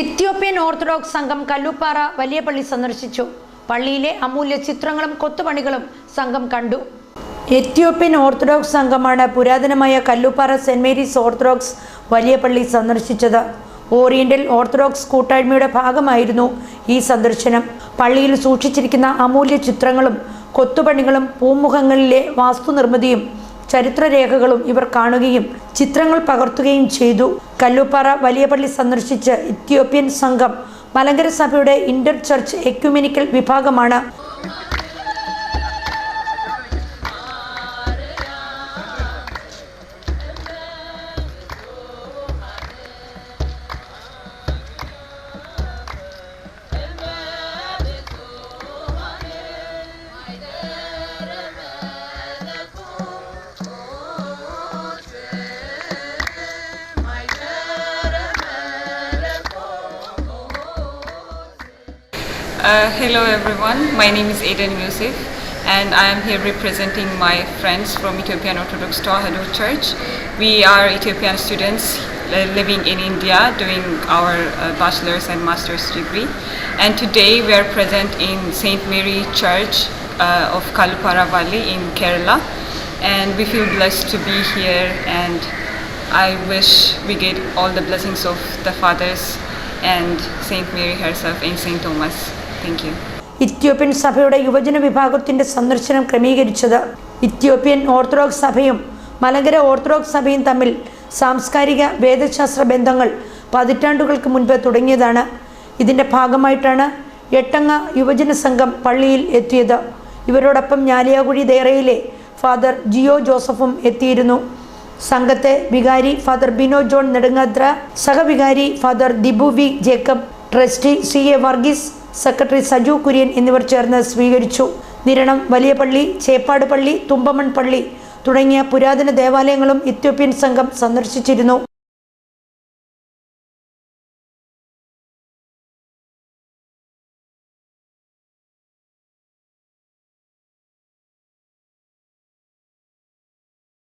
ഇത്യോപ്യൻ orthodox സംഘം കല്ലുപ്പാറ വലിയ പള്ളി സന്ദർശിച്ചു. പള്ളിയിലെ അമൂല്യ ചിത്രങ്ങളും കൊത്തുപണികളും സംഘം കണ്ടു. എത്യോപ്യൻ ഓർത്തഡോക്സ് സംഘമാണ് പുരാതനമായ കല്ലുപ്പാറ സെന്റ് മേരീസ് ഓർത്തഡോക്സ് വലിയ പള്ളി സന്ദർശിച്ചത്. ഓറിയന്റൽ ഓർത്തഡോക്സ് കൂട്ടായ്മയുടെ ഭാഗമായിരുന്നു ഈ സന്ദർശനം. പള്ളിയിൽ സൂക്ഷിച്ചിരിക്കുന്ന അമൂല്യ ചിത്രങ്ങളും കൊത്തുപണികളും പൂമുഖങ്ങളിലെ വാസ്തുനിർമ്മിതിയും ചരിത്രരേഖകളും ഇവർ കാണുകയും ചിത്രങ്ങൾ പകർത്തുകയും ചെയ്തു. കല്ലുപ്പാറ വലിയ പള്ളി സന്ദർശിച്ച് ഇത്യോപ്യൻ സംഘം മലങ്കര സഭയുടെ ഇന്റർ ചർച്ച് എക്യുമെനിക്കൽ വിഭാഗമാണ്. Uh, hello everyone, my name is Aiden Yusuf and I am here representing my friends from Ethiopian Orthodox Tewahedo Church. We are Ethiopian students uh, living in India doing our uh, bachelor's and master's degree and today we are present in St. Mary Church uh, of Kalupara Valley in Kerala and we feel blessed to be here and I wish we get all the blessings of the fathers and Saint Mary herself and Saint Thomas. Thank you. Ethiopian സഭയുടെ യുവജന വിഭാഗത്തിന്റെ സന്ദർശനം ക്രമീകരിച്ചത് ഇത്യോപ്യൻ orthodox സഭയും Malankara orthodox സഭയും തമ്മിൽ സാംസ്കാരിക വേദശാസ്ത്ര ബന്ധങ്ങൾ പതിറ്റാണ്ടുകൾക്ക് മുൻപ് തുടങ്ങിയതാണ്. ഇതിന്റെ ഭാഗമായിട്ടാണ് എട്ടംഗ യുവജന സംഘം പള്ളിയിൽ എത്തിയത്. ഇവരോടൊപ്പം ഞാലിയാകുഴി ദേറയിലെ ഫാദർ ജിയോ ജോസഫും എത്തിയിരുന്നു. സംഘത്തെ വികാരി father Bino John Nedungathra സഹവികാരി father Dibu V Jacob trustee C A Varghese secretary Saju Kurian എന്നിവർ ചേർന്ന് സ്വീകരിച്ചു. നിരണം വലിയ പള്ളി ചേപ്പാട് പള്ളി തുമ്പമൺ പള്ളി തുടങ്ങിയ പുരാതന ദേവാലയങ്ങളും ഇത്യോപ്യൻ സംഘം സന്ദർശിച്ചിരുന്നു.